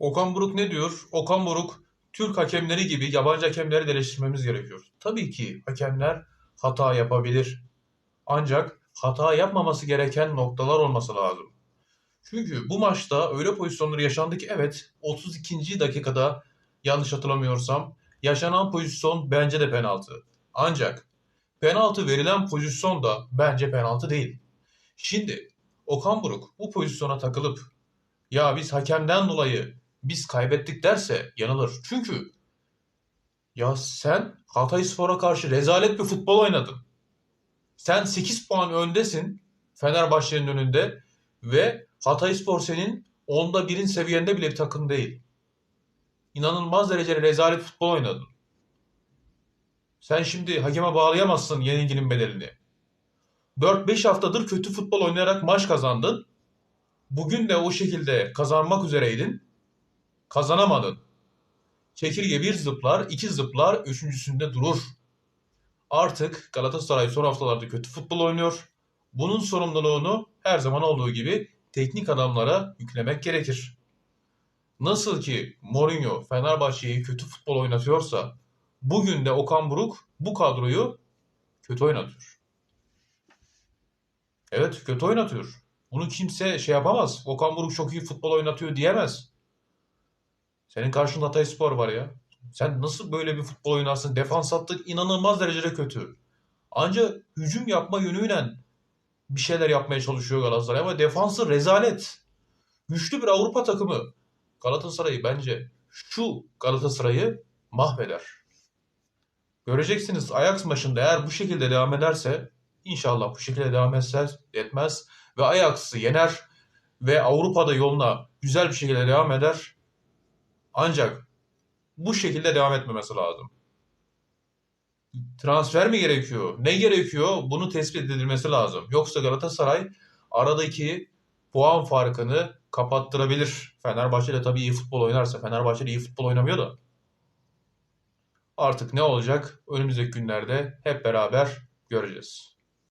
Okan Buruk ne diyor? Okan Buruk Türk hakemleri gibi yabancı hakemleri de eleştirmemiz gerekiyor. Tabii ki hakemler hata yapabilir. Ancak hata yapmaması gereken noktalar olması lazım. Çünkü bu maçta öyle pozisyonlar yaşandı ki evet 32. dakikada yanlış hatırlamıyorsam yaşanan pozisyon bence de penaltı. Ancak penaltı verilen pozisyon da bence penaltı değil. Şimdi Okan Buruk bu pozisyona takılıp ya biz hakemden dolayı biz kaybettik derse yanılır. Çünkü ya sen Hatayspor'a karşı rezalet bir futbol oynadın. Sen 8 puan öndesin Fenerbahçe'nin önünde ve Hatayspor senin onda birin seviyende bile bir takım değil. İnanılmaz derecede rezalet futbol oynadın. Sen şimdi hakeme bağlayamazsın yenilginin bedelini. 4-5 haftadır kötü futbol oynayarak maç kazandın. Bugün de o şekilde kazanmak üzereydin. Kazanamadın. Çekirge bir zıplar, iki zıplar, üçüncüsünde durur. Artık Galatasaray son haftalarda kötü futbol oynuyor. Bunun sorumluluğunu her zaman olduğu gibi teknik adamlara yüklemek gerekir. Nasıl ki Mourinho Fenerbahçe'yi kötü futbol oynatıyorsa bugün de Okan Buruk bu kadroyu kötü oynatıyor. Evet kötü oynatıyor. Bunu kimse şey yapamaz. Okan Buruk çok iyi futbol oynatıyor diyemez. Senin karşında Hatayspor var ya. Sen nasıl böyle bir futbol oynarsın? Defans hattık inanılmaz derecede kötü. Ancak hücum yapma yönüyle bir şeyler yapmaya çalışıyor Galatasaray ama defansı rezalet. Güçlü bir Avrupa takımı Galatasaray'ı bence şu Galatasaray'ı mahveder. Göreceksiniz Ajax maçında eğer bu şekilde devam ederse inşallah bu şekilde devam etse etmez ve Ajax'ı yener ve Avrupa'da yoluna güzel bir şekilde devam eder. Ancak bu şekilde devam etmemesi lazım. Transfer mi gerekiyor? Ne gerekiyor? Bunu tespit edilmesi lazım. Yoksa Galatasaray aradaki puan farkını kapattırabilir. Fenerbahçe de tabii iyi futbol oynarsa. Fenerbahçe de iyi futbol oynamıyor da. Artık ne olacak? Önümüzdeki günlerde hep beraber göreceğiz.